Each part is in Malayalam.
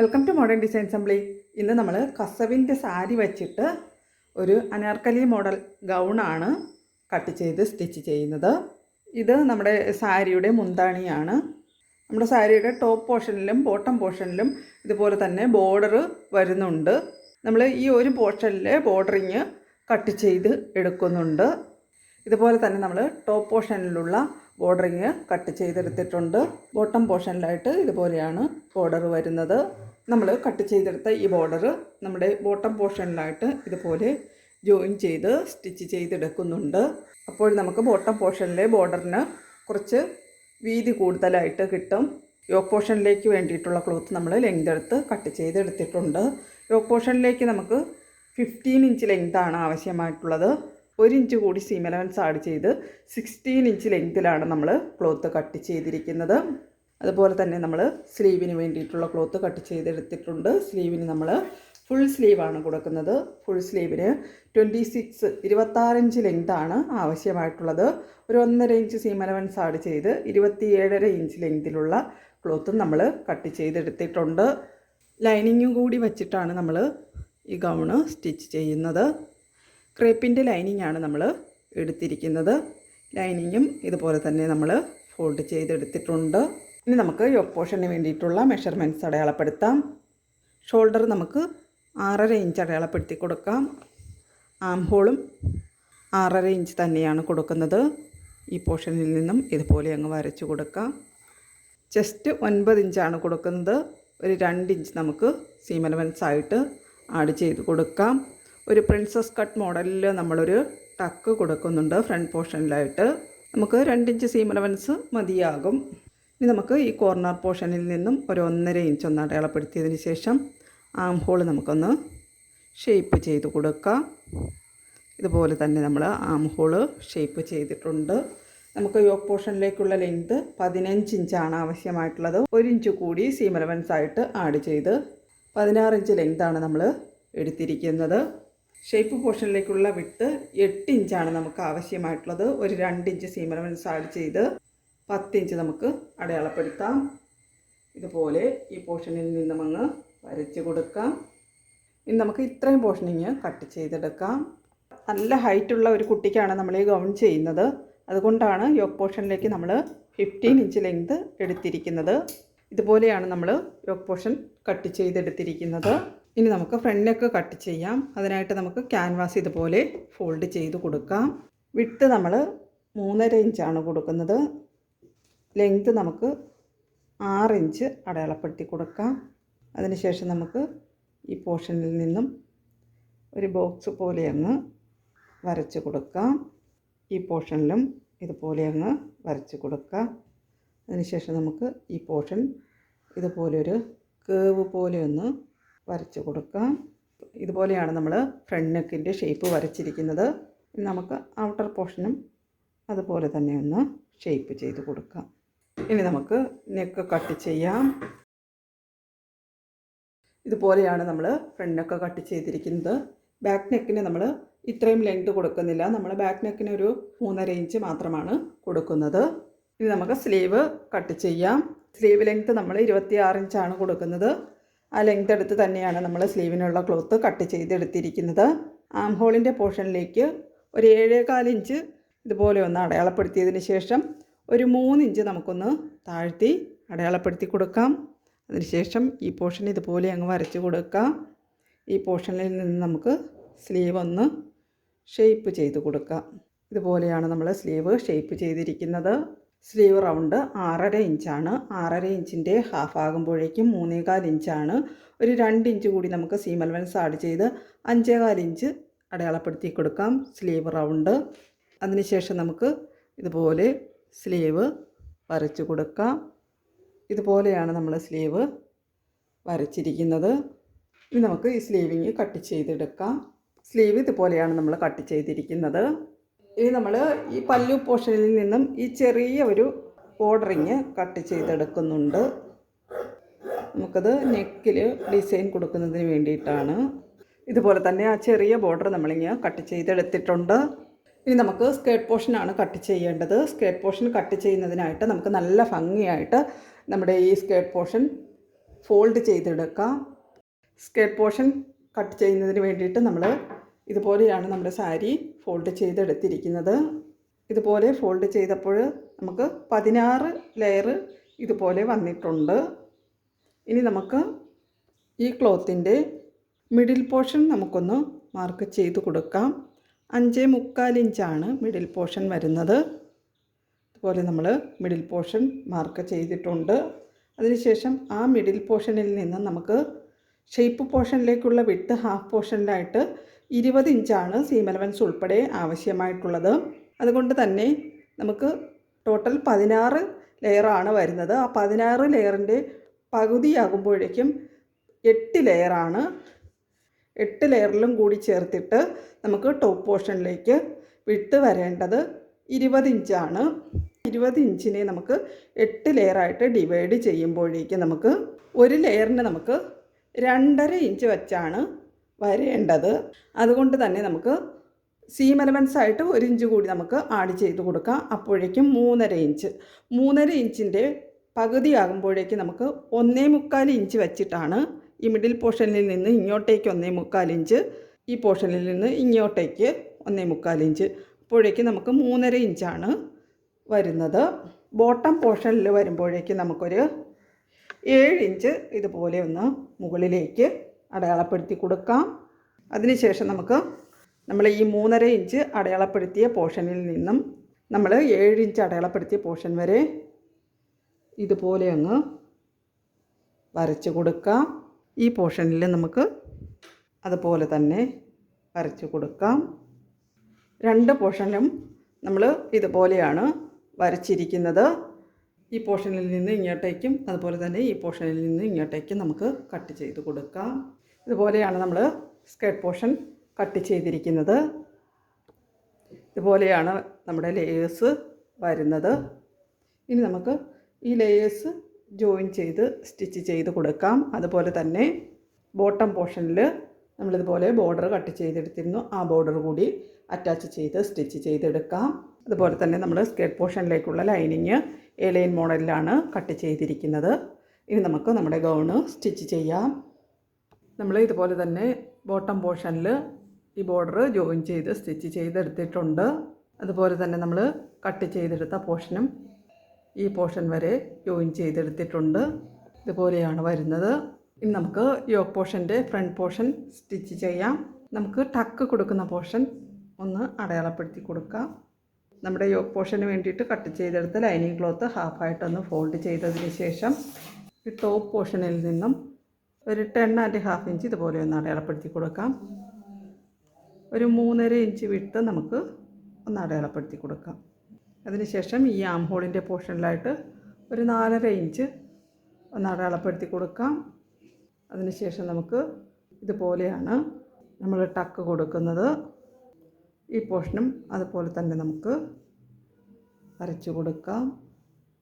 Welcome to modern design assembly ഇന്ന് നമ്മൾ കസവിന്റെ സാരി വച്ചിട്ട് ഒരു അനാർക്കലി മോഡൽ ഗൗണാണ് കട്ട് ചെയ്ത് സ്റ്റിച്ച് ചെയ്യുന്നത്. ഇത് നമ്മുടെ സാരിയുടെ മുന്താണിയാണ്. നമ്മുടെ സാരിയുടെ ടോപ്പ് പോർഷനിലും ബോട്ടം പോർഷനിലും ഇതുപോലെ തന്നെ ബോർഡർ വരുന്നുണ്ട്. നമ്മൾ ഈ ഒരു പോർഷനിലെ ബോർഡറിങ് കട്ട് ചെയ്ത് എടുക്കുന്നുണ്ട്. ഇതുപോലെ തന്നെ നമ്മൾ ടോപ്പ് പോർഷനിലുള്ള ബോർഡറിങ് കട്ട് ചെയ്തെടുത്തിട്ടുണ്ട്. ബോട്ടം പോർഷനിലായിട്ട് ഇതുപോലെയാണ് ബോർഡർ വരുന്നത്. നമ്മൾ കട്ട് ചെയ്തെടുത്ത ഈ ബോർഡർ നമ്മുടെ ബോട്ടം പോർഷനിലായിട്ട് ഇതുപോലെ ജോയിൻ ചെയ്ത് സ്റ്റിച്ച് ചെയ്തെടുക്കുന്നുണ്ട്. അപ്പോൾ നമുക്ക് ബോട്ടം പോർഷനിലെ ബോർഡറിന് കുറച്ച് വീതി കൂടുതലായിട്ട് കിട്ടും. യോക്ക് പോർഷനിലേക്ക് വേണ്ടിയിട്ടുള്ള ക്ലോത്ത് നമ്മൾ ലെങ്ത് എടുത്ത് കട്ട് ചെയ്തെടുത്തിട്ടുണ്ട്. യോക്ക് പോർഷനിലേക്ക് നമുക്ക് ഫിഫ്റ്റീൻ ഇഞ്ച് ലെങ്താണ് ആവശ്യമായിട്ടുള്ളത്. ഒരു ഇഞ്ച് കൂടി സീം അലവൻസ് ആഡ് ചെയ്ത് സിക്സ്റ്റീൻ ഇഞ്ച് ലെങ്തിലാണ് നമ്മൾ ക്ലോത്ത് കട്ട് ചെയ്തിരിക്കുന്നത്. അതുപോലെ തന്നെ നമ്മൾ സ്ലീവിന് വേണ്ടിയിട്ടുള്ള ക്ലോത്ത് കട്ട് ചെയ്തെടുത്തിട്ടുണ്ട്. സ്ലീവിന് നമ്മൾ ഫുൾ സ്ലീവാണ് കൊടുക്കുന്നത്. ഫുൾ സ്ലീവിന് ട്വന്റി സിക്സ് ഇരുപത്താറിഞ്ച് ലെങ്താണ് ആവശ്യമായിട്ടുള്ളത്. ഒരു ഒന്നര ഇഞ്ച് സീം അലവൻസ് ആഡ് ചെയ്ത് ഇരുപത്തിയേഴര ഇഞ്ച് ലെങ്തിലുള്ള ക്ലോത്തും നമ്മൾ കട്ട് ചെയ്തെടുത്തിട്ടുണ്ട്. ലൈനിങ്ങും കൂടി വച്ചിട്ടാണ് നമ്മൾ ഈ ഗൗണ് സ്റ്റിച്ച് ചെയ്യുന്നത്. ക്രേപ്പിന്റെ ലൈനിങ് ആണ് നമ്മൾ എടുത്തിരിക്കുന്നത്. ലൈനിങ്ങും ഇതുപോലെ തന്നെ നമ്മൾ ഫോൾഡ് ചെയ്തെടുത്തിട്ടുണ്ട്. ഇനി നമുക്ക് യോക്ക് പോർഷന് വേണ്ടിയിട്ടുള്ള മെഷർമെന്റ്സ് അടയാളപ്പെടുത്താം. ഷോൾഡർ നമുക്ക് ആറര ഇഞ്ച് അടയാളപ്പെടുത്തി കൊടുക്കാം. ആം ഹോളും ആറര ഇഞ്ച് തന്നെയാണ് കൊടുക്കുന്നത്. ഈ പോർഷനിൽ നിന്നും ഇതുപോലെ അങ്ങ് വരച്ചു കൊടുക്കാം. ചെസ്റ്റ് ഒൻപത് ഇഞ്ചാണ് കൊടുക്കുന്നത്. ഒരു രണ്ട് ഇഞ്ച് നമുക്ക് സീം അലവൻസ് ആയിട്ട് ആഡ് ചെയ്ത് കൊടുക്കാം. ഒരു പ്രിൻസസ് കട്ട് മോഡലിൽ നമ്മളൊരു ടക്ക് കൊടുക്കുന്നുണ്ട് ഫ്രണ്ട് പോർഷനിലായിട്ട് നമുക്ക് രണ്ട് ഇഞ്ച് മതിയാകും. ഇനി നമുക്ക് ഈ കോർണർ പോർഷനിൽ നിന്നും ഒരു ഒന്നര ഇഞ്ച് ഒന്ന് അടയാളപ്പെടുത്തിയതിന് ശേഷം ആം ഹോൾ നമുക്കൊന്ന് ഷേപ്പ് ചെയ്ത് കൊടുക്കാം. ഇതുപോലെ തന്നെ നമ്മൾ ആം ഹോൾ ഷേപ്പ് ചെയ്തിട്ടുണ്ട്. നമുക്ക് യോക്ക് പോർഷനിലേക്കുള്ള ലെങ്ത് പതിനഞ്ച് ഇഞ്ചാണ് ആവശ്യമായിട്ടുള്ളത്. ഒരു ഇഞ്ച് കൂടി സീം അലവൻസ് ആയിട്ട് ആഡ് ചെയ്ത് പതിനാറ് ഇഞ്ച് ലെങ്താണ് നമ്മൾ എടുത്തിരിക്കുന്നത്. ഷേപ്പ് പോർഷനിലേക്കുള്ള വിട്ട് എട്ട് ഇഞ്ചാണ് നമുക്ക് ആവശ്യമായിട്ടുള്ളത്. ഒരു രണ്ട് ഇഞ്ച് സീം അലവൻസ് ആഡ് ചെയ്ത് പത്ത് ഇഞ്ച് നമുക്ക് അടയാളപ്പെടുത്താം. ഇതുപോലെ ഈ പോർഷനിൽ നിന്നും അങ്ങ് വരച്ച് കൊടുക്കാം. ഇനി നമുക്ക് ഇത്രയും പോർഷനിങ് കട്ട് ചെയ്തെടുക്കാം. നല്ല ഹൈറ്റുള്ള ഒരു കുട്ടിക്കാണ് നമ്മൾ ഈ ഗൗൺ ചെയ്യുന്നത്. അതുകൊണ്ടാണ് യോക്ക് പോർഷനിലേക്ക് നമ്മൾ ഫിഫ്റ്റീൻ ഇഞ്ച് ലെങ്ത് എടുത്തിരിക്കുന്നത്. ഇതുപോലെയാണ് നമ്മൾ യോക്ക് പോർഷൻ കട്ട് ചെയ്തെടുത്തിരിക്കുന്നത്. ഇനി നമുക്ക് ഫ്രണ്ട് നെക്ക് കട്ട് ചെയ്യാം. അതിനായിട്ട് നമുക്ക് ക്യാൻവാസ് ഇതുപോലെ ഫോൾഡ് ചെയ്ത് കൊടുക്കാം. വിട്ട് നമ്മൾ മൂന്നര ഇഞ്ചാണ് കൊടുക്കുന്നത്. ലെങ്ത് നമുക്ക് ആറ് ഇഞ്ച് അടയാളപ്പെടുത്തി കൊടുക്കാം. അതിനുശേഷം നമുക്ക് ഈ പോർഷനിൽ നിന്നും ഒരു ബോക്സ് പോലെ അങ്ങ് വരച്ച് കൊടുക്കാം. ഈ പോർഷനിലും ഇതുപോലെ അങ്ങ് വരച്ച് കൊടുക്കാം. അതിനുശേഷം നമുക്ക് ഈ പോർഷൻ ഇതുപോലെ ഒരു കേവ് പോലെ ഒന്ന് വരച്ച് കൊടുക്കാം. ഇതുപോലെയാണ് നമ്മൾ ഫ്രണ്ട് നെക്കിന്റെ ഷേപ്പ് വരച്ചിരിക്കുന്നത്. നമുക്ക് ഔട്ടർ പോർഷനും അതുപോലെ തന്നെ ഒന്ന് ഷേപ്പ് ചെയ്ത് കൊടുക്കാം. ഇനി നമുക്ക് നെക്ക് കട്ട് ചെയ്യാം. ഇതുപോലെയാണ് നമ്മൾ ഫ്രണ്ട് കട്ട് ചെയ്തിരിക്കുന്നത്. ബാക്ക് നെക്കിന് നമ്മൾ ഇത്രയും ലെങ്ത് കൊടുക്കുന്നില്ല. നമ്മൾ ബാക്ക് നെക്കിന് ഒരു മൂന്നര ഇഞ്ച് മാത്രമാണ് കൊടുക്കുന്നത്. ഇനി നമുക്ക് സ്ലീവ് കട്ട് ചെയ്യാം. സ്ലീവ് ലെങ്ത് നമ്മൾ ഇരുപത്തിയാറ് ഇഞ്ചാണ് കൊടുക്കുന്നത്. ആ ലെങ്ത് എടുത്ത് തന്നെയാണ് നമ്മൾ സ്ലീവിനുള്ള ക്ലോത്ത് കട്ട് ചെയ്തെടുത്തിരിക്കുന്നത്. ആം ഹോളിന്റെ പോർഷനിലേക്ക് ഒരു ഏഴേകാൽ ഇഞ്ച് ഇതുപോലെ ഒന്ന് അടയാളപ്പെടുത്തിയതിന് ശേഷം ഒരു മൂന്നിഞ്ച് നമുക്കൊന്ന് താഴ്ത്തി അടയാളപ്പെടുത്തി കൊടുക്കാം. അതിനുശേഷം ഈ പോർഷൻ ഇതുപോലെ അങ്ങ് വരച്ച് കൊടുക്കാം. ഈ പോർഷനിൽ നിന്ന് നമുക്ക് സ്ലീവ് ഒന്ന് ഷേപ്പ് ചെയ്ത് കൊടുക്കാം. ഇതുപോലെയാണ് നമ്മൾ സ്ലീവ് ഷേപ്പ് ചെയ്തിരിക്കുന്നത്. സ്ലീവ് റൗണ്ട് ആറര ഇഞ്ചാണ്. ആറര ഇഞ്ചിന്റെ ഹാഫ് ആകുമ്പോഴേക്കും മൂന്നേകാൽ ഇഞ്ചാണ്. ഒരു രണ്ട് ഇഞ്ച് കൂടി നമുക്ക് സീം അലവൻസ് ആഡ് ചെയ്ത് അഞ്ചേകാൽ ഇഞ്ച് അടയാളപ്പെടുത്തി കൊടുക്കാം സ്ലീവ് റൗണ്ട്. അതിനുശേഷം നമുക്ക് ഇതുപോലെ സ്ലീവ് വരച്ച് കൊടുക്കാം. ഇതുപോലെയാണ് നമ്മൾ സ്ലീവ് വരച്ചിരിക്കുന്നത്. ഇനി നമുക്ക് ഈ സ്ലീവിങ് കട്ട് ചെയ്തെടുക്കാം. സ്ലീവ് ഇതുപോലെയാണ് നമ്മൾ കട്ട് ചെയ്തിരിക്കുന്നത്. ഇനി നമ്മൾ ഈ പല്ലു പോർഷനിൽ നിന്നും ഈ ചെറിയ ഒരു ബോർഡറിങ് കട്ട് ചെയ്തെടുക്കുന്നുണ്ട്. നമുക്കത് നെക്കിൽ ഡിസൈൻ കൊടുക്കുന്നതിന് വേണ്ടിയിട്ടാണ്. ഇതുപോലെ തന്നെ ആ ചെറിയ ബോർഡർ നമ്മളിങ്ങനെ കട്ട് ചെയ്തെടുത്തിട്ടുണ്ട്. ഇനി നമുക്ക് സ്കേർട്ട് പോർഷനാണ് കട്ട് ചെയ്യേണ്ടത്. സ്കേർട്ട് പോർഷൻ കട്ട് ചെയ്യുന്നതിനായിട്ട് നമുക്ക് നല്ല ഭംഗിയായിട്ട് നമ്മുടെ ഈ സ്കേർട്ട് പോർഷൻ ഫോൾഡ് ചെയ്തെടുക്കാം. സ്കേർട്ട് പോർഷൻ കട്ട് ചെയ്യുന്നതിന് വേണ്ടിയിട്ട് നമ്മൾ ഇതുപോലെയാണ് നമ്മുടെ സാരി ഫോൾഡ് ചെയ്തെടുത്തിരിക്കുന്നത്. ഇതുപോലെ ഫോൾഡ് ചെയ്തപ്പോൾ നമുക്ക് പതിനാറ് ലെയർ ഇതുപോലെ വന്നിട്ടുണ്ട്. ഇനി നമുക്ക് ഈ ക്ലോത്തിന്റെ മിഡിൽ പോർഷൻ നമുക്കൊന്ന് മാർക്ക് ചെയ്ത് കൊടുക്കാം. അഞ്ചേ മുക്കാൽ ഇഞ്ചാണ് മിഡിൽ പോർഷൻ വരുന്നത്. അതുപോലെ നമ്മൾ മിഡിൽ പോർഷൻ മാർക്ക് ചെയ്തിട്ടുണ്ട്. അതിനുശേഷം ആ മിഡിൽ പോർഷനിൽ നിന്ന് നമുക്ക് ഷേപ്പ് പോർഷനിലേക്കുള്ള വിട്ട് ഹാഫ് പോർഷനിലായിട്ട് ഇരുപത് ഇഞ്ചാണ് സീം ഉൾപ്പെടെ ആവശ്യമായിട്ടുള്ളത്. അതുകൊണ്ട് തന്നെ നമുക്ക് ടോട്ടൽ പതിനാറ് ലെയറാണ് വരുന്നത്. ആ പതിനാറ് ലെയറിന്റെ പകുതിയാകുമ്പോഴേക്കും എട്ട് ലെയറാണ് എട്ട് ലെയറിലും കൂടി ചേർത്തിട്ട് നമുക്ക് ടോപ്പ് പോർഷനിലേക്ക് വിട്ട് വരേണ്ടത് ഇരുപത് ഇഞ്ചാണ് ഇരുപത് ഇഞ്ചിനെ നമുക്ക് എട്ട് ലെയറായിട്ട് ഡിവൈഡ് ചെയ്യുമ്പോഴേക്ക് നമുക്ക് ഒരു ലെയറിന് നമുക്ക് രണ്ടര ഇഞ്ച് വച്ചാണ് വരേണ്ടത്. അതുകൊണ്ട് തന്നെ നമുക്ക് സീം എലമെൻസ് ആയിട്ട് ഒരു ഇഞ്ച് കൂടി നമുക്ക് ആഡ് ചെയ്ത് കൊടുക്കാം. അപ്പോഴേക്കും മൂന്നര ഇഞ്ച് മൂന്നര ഇഞ്ചിന്റെ പകുതിയാകുമ്പോഴേക്കും നമുക്ക് ഒന്നേ മുക്കാൽ ഇഞ്ച് വെച്ചിട്ടാണ് ഈ മിഡിൽ പോർഷനിൽ നിന്ന് ഇങ്ങോട്ടേക്ക് ഒന്നേ മുക്കാൽ ഇഞ്ച് ഈ പോർഷനിൽ നിന്ന് ഇങ്ങോട്ടേക്ക് ഒന്നേ മുക്കാൽ ഇഞ്ച് അപ്പോഴേക്ക് നമുക്ക് മൂന്നര ഇഞ്ചാണ് വരുന്നത്. ബോട്ടം പോർഷനിൽ വരുമ്പോഴേക്ക് നമുക്കൊരു ഏഴ് ഇഞ്ച് ഇതുപോലെ ഒന്ന് മുകളിലേക്ക് അടയാളപ്പെടുത്തി കൊടുക്കാം. അതിനുശേഷം നമുക്ക് നമ്മൾ ഈ മൂന്നര ഇഞ്ച് അടയാളപ്പെടുത്തിയ പോർഷനിൽ നിന്നും നമ്മൾ ഏഴ് ഇഞ്ച് അടയാളപ്പെടുത്തിയ പോർഷൻ വരെ ഇതുപോലെ അങ്ങ് വരച്ച് കൊടുക്കാം. ഈ പോർഷനിൽ നമുക്ക് അതുപോലെ തന്നെ വരച്ച് കൊടുക്കാം. രണ്ട് പോർഷനും നമ്മൾ ഇതുപോലെയാണ് വരച്ചിരിക്കുന്നത്. ഈ പോർഷനിൽ നിന്ന് ഇങ്ങോട്ടേക്കും അതുപോലെ തന്നെ ഈ പോർഷനിൽ നിന്ന് ഇങ്ങോട്ടേക്കും നമുക്ക് കട്ട് ചെയ്ത് കൊടുക്കാം. ഇതുപോലെയാണ് നമ്മൾ സ്കേർട്ട് പോർഷൻ കട്ട് ചെയ്തിരിക്കുന്നത്. ഇതുപോലെയാണ് നമ്മുടെ ലേയേഴ്സ് വരുന്നത്. ഇനി നമുക്ക് ഈ ലേയേഴ്സ് ജോയിൻ ചെയ്ത് സ്റ്റിച്ച് ചെയ്ത് കൊടുക്കാം. അതുപോലെ തന്നെ ബോട്ടം പോർഷനിൽ നമ്മളിതുപോലെ ബോർഡർ കട്ട് ചെയ്തെടുത്തിരുന്നു. ആ ബോർഡർ കൂടി അറ്റാച്ച് ചെയ്ത് സ്റ്റിച്ച് ചെയ്തെടുക്കാം. അതുപോലെ തന്നെ നമ്മൾ സ്കേർട്ട് പോർഷനിലേക്കുള്ള ലൈനിങ് എലൈൻ മോഡലിലാണ് കട്ട് ചെയ്തിരിക്കുന്നത്. ഇനി നമുക്ക് നമ്മുടെ ഗൗണ് സ്റ്റിച്ച് ചെയ്യാം. നമ്മൾ ഇതുപോലെ തന്നെ ബോട്ടം പോർഷനിൽ ഈ ബോർഡർ ജോയിൻ ചെയ്ത് സ്റ്റിച്ച് ചെയ്തെടുത്തിട്ടുണ്ട്. അതുപോലെ തന്നെ നമ്മൾ കട്ട് ചെയ്തെടുത്ത പോർഷനും ഈ പോർഷൻ വരെ ജോയിൻ ചെയ്തെടുത്തിട്ടുണ്ട്. ഇതുപോലെയാണ് വരുന്നത്. ഇനി നമുക്ക് യോക്ക് പോർഷന്റെ ഫ്രണ്ട് പോർഷൻ സ്റ്റിച്ച് ചെയ്യാം. നമുക്ക് ടക്ക് കൊടുക്കുന്ന പോർഷൻ ഒന്ന് അടയാളപ്പെടുത്തി കൊടുക്കാം. നമ്മുടെ യോക്ക് പോർഷന് വേണ്ടിയിട്ട് കട്ട് ചെയ്തെടുത്ത ലൈനിങ് ക്ലോത്ത് ഹാഫായിട്ടൊന്ന് ഫോൾഡ് ചെയ്തതിന് ശേഷം ഈ ടോപ്പ് പോർഷനിൽ നിന്നും ഒരു ടെൻ ആൻഡ് ഹാഫ് ഇഞ്ച് ഇതുപോലെ ഒന്ന് അടയാളപ്പെടുത്തി കൊടുക്കാം. ഒരു മൂന്നര ഇഞ്ച് വിട്ട് നമുക്ക് ഒന്ന് അടയാളപ്പെടുത്തി കൊടുക്കാം. അതിനുശേഷം ഈ ആം ഹോളിന്റെ പോർഷനിലായിട്ട് ഒരു നാലര ഇഞ്ച് ഒന്ന് അടയാളപ്പെടുത്തി കൊടുക്കാം. അതിനുശേഷം നമുക്ക് ഇതുപോലെയാണ് നമ്മൾ ടക്ക് കൊടുക്കുന്നത്. ഈ പോർഷനും അതുപോലെ തന്നെ നമുക്ക് വരച്ചു കൊടുക്കാം.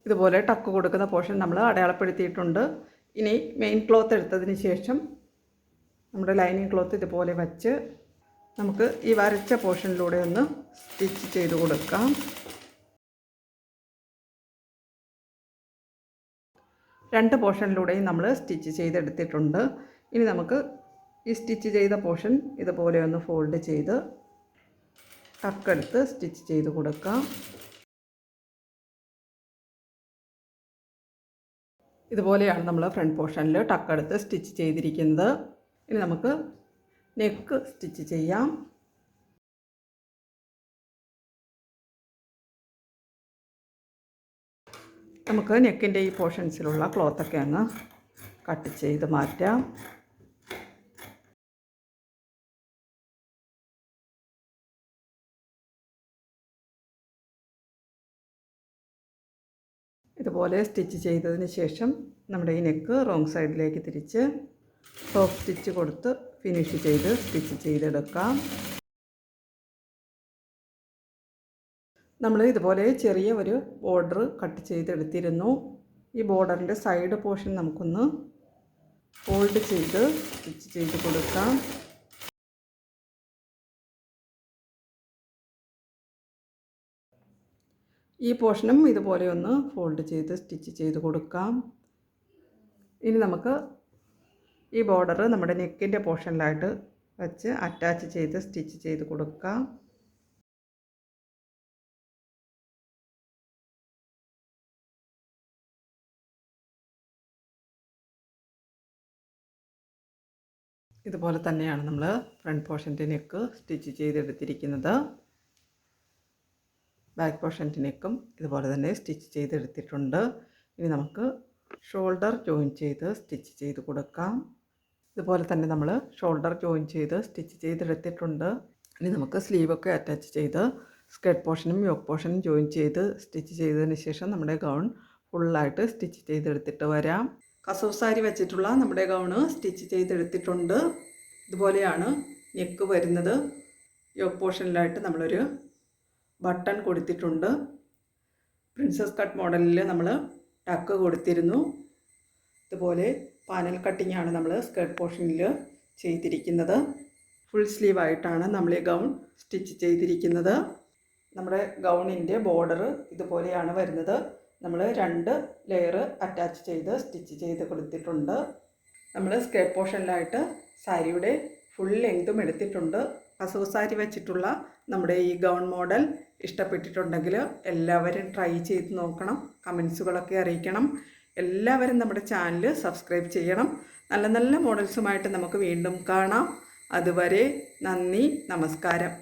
ഇതുപോലെ ടക്ക് കൊടുക്കുന്ന പോർഷൻ നമ്മൾ അടയാളപ്പെടുത്തിയിട്ടുണ്ട്. ഇനി മെയിൻ ക്ലോത്ത് എടുത്തതിന് ശേഷം നമ്മുടെ ലൈനിങ് ക്ലോത്ത് ഇതുപോലെ വച്ച് നമുക്ക് ഈ വരച്ച പോർഷനിലൂടെ ഒന്ന് സ്റ്റിച്ച് ചെയ്ത് കൊടുക്കാം. രണ്ട് പോർഷനിലൂടെയും നമ്മൾ സ്റ്റിച്ച് ചെയ്തെടുത്തിട്ടുണ്ട്. ഇനി നമുക്ക് ഈ സ്റ്റിച്ച് ചെയ്ത പോർഷൻ ഇതുപോലെ ഒന്ന് ഫോൾഡ് ചെയ്ത് ടക്കെടുത്ത് സ്റ്റിച്ച് ചെയ്ത് കൊടുക്കാം. ഇതുപോലെയാണ് നമ്മൾ ഫ്രണ്ട് പോർഷനിൽ ടക്കെടുത്ത് സ്റ്റിച്ച് ചെയ്തിരിക്കുന്നത്. ഇനി നമുക്ക് നെക്ക് സ്റ്റിച്ച് ചെയ്യാം. നമുക്ക് നെക്കിന്റെ ഈ പോർഷൻസിലുള്ള ക്ലോത്തൊക്കെ അങ്ങ് കട്ട് ചെയ്ത് മാറ്റാം. ഇതുപോലെ സ്റ്റിച്ച് ചെയ്തതിന് ശേഷം നമ്മുടെ ഈ നെക്ക് റോങ് സൈഡിലേക്ക് തിരിച്ച് ടോപ്പ് സ്റ്റിച്ച് കൊടുത്ത് ഫിനിഷ് ചെയ്ത് സ്റ്റിച്ച് ചെയ്തെടുക്കാം. നമ്മൾ ഇതുപോലെ ചെറിയ ഒരു ബോർഡർ കട്ട് ചെയ്തെടുത്തിരുന്നു. ഈ ബോർഡറിന്റെ സൈഡ് പോർഷൻ നമുക്കൊന്ന് ഫോൾഡ് ചെയ്ത് സ്റ്റിച്ച് ചെയ്ത് കൊടുക്കാം. ഈ പോർഷനും ഇതുപോലെ ഒന്ന് ഫോൾഡ് ചെയ്ത് സ്റ്റിച്ച് ചെയ്ത് കൊടുക്കാം. ഇനി നമുക്ക് ഈ ബോർഡർ നമ്മുടെ നെക്കിന്റെ പോർഷനിലായിട്ട് വെച്ച് അറ്റാച്ച് ചെയ്ത് സ്റ്റിച്ച് ചെയ്ത് കൊടുക്കാം. ഇതുപോലെ തന്നെയാണ് നമ്മൾ ഫ്രണ്ട് പോർഷന്റെ നെക്ക് സ്റ്റിച്ച് ചെയ്തെടുത്തിരിക്കുന്നത്. ബാക്ക് പോർഷന്റെ നെക്കും ഇതുപോലെ തന്നെ സ്റ്റിച്ച് ചെയ്തെടുത്തിട്ടുണ്ട്. ഇനി നമുക്ക് ഷോൾഡർ ജോയിൻ ചെയ്ത് സ്റ്റിച്ച് ചെയ്ത് കൊടുക്കാം. ഇതുപോലെ തന്നെ നമ്മൾ ഷോൾഡർ ജോയിൻ ചെയ്ത് സ്റ്റിച്ച് ചെയ്തെടുത്തിട്ടുണ്ട്. ഇനി നമുക്ക് സ്ലീവൊക്കെ അറ്റാച്ച് ചെയ്ത് സ്കേർട്ട് പോർഷനും യോക്ക് പോർഷനും ജോയിൻ ചെയ്ത് സ്റ്റിച്ച് ചെയ്തതിന് ശേഷം നമ്മുടെ ഗൗൺ ഫുള്ളായിട്ട് സ്റ്റിച്ച് ചെയ്തെടുത്തിട്ട് വരാം. കസവ് സാരി വെച്ചിട്ടുള്ള നമ്മുടെ ഗൗണ് സ്റ്റിച്ച് ചെയ്തെടുത്തിട്ടുണ്ട്. ഇതുപോലെയാണ് നെക്ക് വരുന്നത്. യോക്ക് പോർഷനിലായിട്ട് നമ്മളൊരു ബട്ടൺ കൊടുത്തിട്ടുണ്ട്. പ്രിൻസസ് കട്ട് മോഡലിൽ നമ്മൾ ടക്ക് കൊടുത്തിരുന്നു. ഇതുപോലെ പാനൽ കട്ടിംഗ് ആണ് നമ്മൾ സ്കേർട്ട് പോർഷനിൽ ചെയ്തിരിക്കുന്നത്. ഫുൾ സ്ലീവായിട്ടാണ് നമ്മൾ ഈ ഗൗൺ സ്റ്റിച്ച് ചെയ്തിരിക്കുന്നത്. നമ്മുടെ ഗൗണിന്റെ ബോർഡർ ഇതുപോലെയാണ് വരുന്നത്. നമ്മൾ രണ്ട് ലെയർ അറ്റാച്ച് ചെയ്ത് സ്റ്റിച്ച് ചെയ്ത് കൊടുത്തിട്ടുണ്ട്. നമ്മൾ സ്കേർട്ട് പോർഷനിലായിട്ട് സാരിയുടെ ഫുൾ ലെങ്തും എടുത്തിട്ടുണ്ട്. കസവ് സാരി വെച്ചിട്ടുള്ള നമ്മുടെ ഈ ഗൗൺ മോഡൽ ഇഷ്ടപ്പെട്ടിട്ടുണ്ടെങ്കിൽ എല്ലാവരും ട്രൈ ചെയ്ത് നോക്കണം. കമൻസുകളൊക്കെ അറിയിക്കണം. എല്ലാവരും നമ്മുടെ ചാനൽ സബ്സ്ക്രൈബ് ചെയ്യണം. നല്ല നല്ല മോഡൽസുമായിട്ട് നമുക്ക് വീണ്ടും കാണാം. അതുവരെ നന്ദി നമസ്കാരം.